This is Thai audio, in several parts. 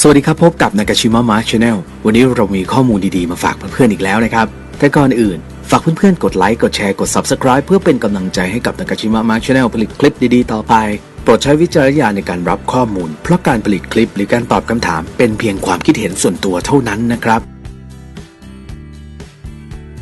สวัสดีครับ พบกับนากาชิมะมาร์ชแนลวันนี้เรามีข้อมูลดีๆ มาฝากเพื่อนๆอีกแล้วนะครับ แต่ก่อนอื่น ฝากเพื่อนๆ กดไลค์ กดแชร์ กด Subscribe เพื่อเป็นกำลังใจให้กับนากาชิมะมาร์ชแนลผลิตคลิปดีๆ ต่อไป โปรดใช้วิจารณญาณในการรับข้อมูล เพราะการผลิตคลิปหรือการตอบคำถาม เป็นเพียงความคิดเห็นส่วนตัวเท่านั้นนะครับ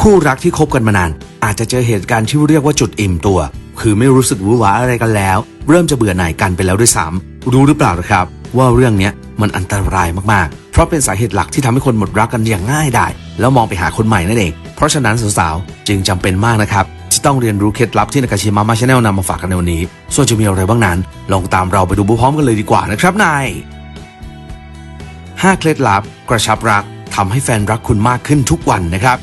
คู่รักที่คบกันมานาน อาจจะเจอเหตุการณ์ที่เรียกว่าจุดอิ่มตัว คือไม่รู้สึกหวือหวาอะไรกันแล้ว เริ่มจะเบื่อหน่ายกันไปแล้วด้วยซ้ำรู้หรือเปล่าครับ ว่าเรื่องนี้มันอันตรายมากๆ เพราะเป็นสาเหตุหลักที่ทำให้คนหมดรักกันอย่างง่ายได้แล้วมองไปหาคนใหม่นั่นเอง เพราะฉะนั้นสาวๆจึงจำเป็นมากนะครับที่ต้องเรียนรู้เคล็ดลับที่นากาชิมะมาชแนลนำมาฝากกันในวันนี้ ส่วนจะมีอะไรบ้างนั้น ลองตามเราไปดูพร้อมกันเลยดีกว่านะครับนาย5เคล็ดลับ กระชับรักทำให้แฟนรักคุณมากขึ้นทุกวันนะครับ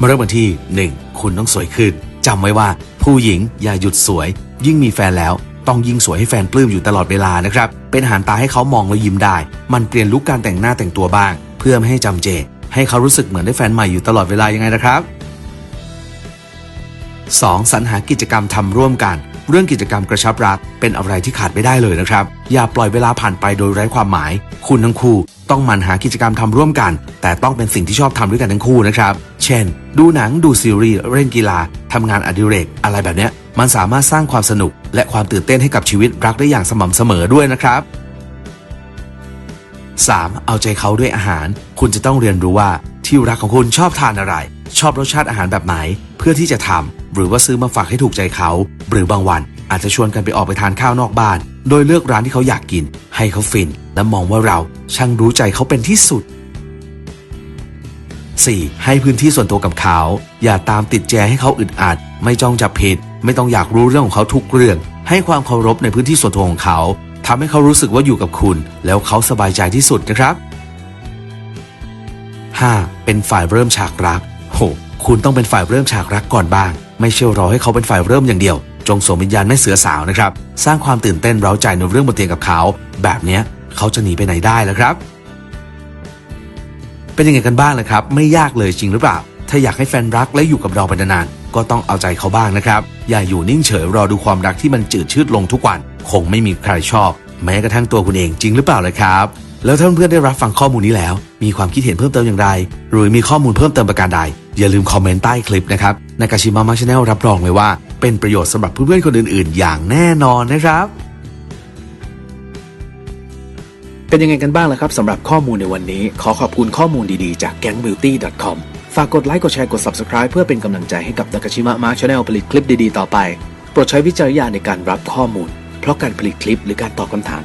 มาเริ่มกันที่ 1. คุณต้องสวยขึ้นจำไว้ว่าผู้หญิงอย่าหยุดสวย ยิ่งมีแฟนแล้ว ต้องยิ่งสวยให้แฟนปลื้มอยู่ตลอดเวลานะครับ เป็นอาหารตาให้เขามองแล้วยิ้มได้ มันเปลี่ยนลุคการแต่งหน้าแต่งตัวบ้าง เพื่อไม่ให้จำเจ ให้เขารู้สึกเหมือนได้แฟนใหม่อยู่ตลอดเวลายังไงนะครับ 2. สรรหากิจกรรมทำร่วมกัน เรื่องกิจกรรมกระชับรักเป็นอะไรที่ขาดไม่ได้เลยนะครับ อย่าปล่อยเวลาผ่านไปโดยไร้ความหมาย คุณทั้งคู่ต้องมันหากิจกรรมทำร่วมกัน แต่ต้องเป็นสิ่งที่ชอบทำด้วยกันทั้งคู่นะครับ เช่น ดูหนังดูซีรีส์เล่นกีฬาทำงานอดิเรก อะไรแบบนี้มันสามารถสร้างความสนุก และความตื่นเต้นให้กับชีวิตรักได้อย่างสม่ำเสมอด้วยนะครับ 3. เอาใจเขาด้วยอาหาร คุณจะต้องเรียนรู้ว่าที่รักของคุณชอบทานอะไร ชอบรสชาติอาหารแบบไหน เพื่อที่จะทำ หรือว่าซื้อมาฝากให้ถูกใจเขา หรือบางวันอาจจะชวนกันไปออกไปทานข้าวนอกบ้าน โดยเลือกร้านที่เขาอยากกิน ให้เขาฟิน และมองว่าเราช่างรู้ใจเขาเป็นที่สุด 4. ให้พื้นที่ส่วนตัวกับเขา อย่าตามติดแจให้เขาอึดอัด ไม่จ้องจับผิด ไม่ต้องอยากรู้เรื่องของเขาทุกเรื่อง ให้ความเคารพในพื้นที่ส่วนตัวของเขาทำให้เขารู้สึกว่าอยู่กับคุณ แล้วเขาสบายใจที่สุดนะครับ 5. เป็นฝ่ายเริ่มฉากรัก โห คุณต้องเป็นฝ่ายเริ่มฉากรักก่อนบ้าง ไม่เชื่อรอให้เขาเป็นฝ่ายเริ่มอย่างเดียว จงสวมวิญญาณแม่เสือสาวนะครับ สร้างความตื่นเต้นเร้าใจในเรื่องบนเตียงกับเขา แบบเนี้ยเขาจะหนีไปไหนได้แล้วครับ เป็นยังไงกันบ้างนะครับ ไม่ยากเลยจริงหรือเปล่า ถ้าอยากให้แฟนรักและอยู่กับเราไปนานๆก็ต้องเอาใจเขาบ้างนะครับ อย่าอยู่นิ่งเฉยรอดูความรักที่มันจืดชืดลงทุกวัน คงไม่มีใครชอบ แม้กระทั่งตัวคุณเองจริงหรือเปล่าเลยครับ แล้วถ้าเพื่อนได้รับฟังข้อมูลนี้แล้ว มีความคิดเห็นเพิ่มเติมอย่างไร หรือมีข้อมูลเพิ่มเติมประการใด อย่าลืมคอมเมนต์ใต้คลิปนะครับนากาชิมะมาชแนลรับรองเลยว่า เป็นประโยชน์สำหรับเพื่อนๆคนอื่นๆ อย่างแน่นอนนะครับ เป็นยังไงกันบ้างล่ะครับสำหรับข้อมูลในวันนี้ ขอขอบคุณข้อมูลดีๆจาก gangbeauty.com ฝากกดไลค์กดแชร์กด Subscribe เพื่อเป็นกำลังใจให้กับนากาชิมะมาร์ชแนลผลิตคลิปดีๆต่อไป โปรดใช้วิจารณญาณในการรับข้อมูล เพราะการผลิตคลิปหรือการตอบคำถาม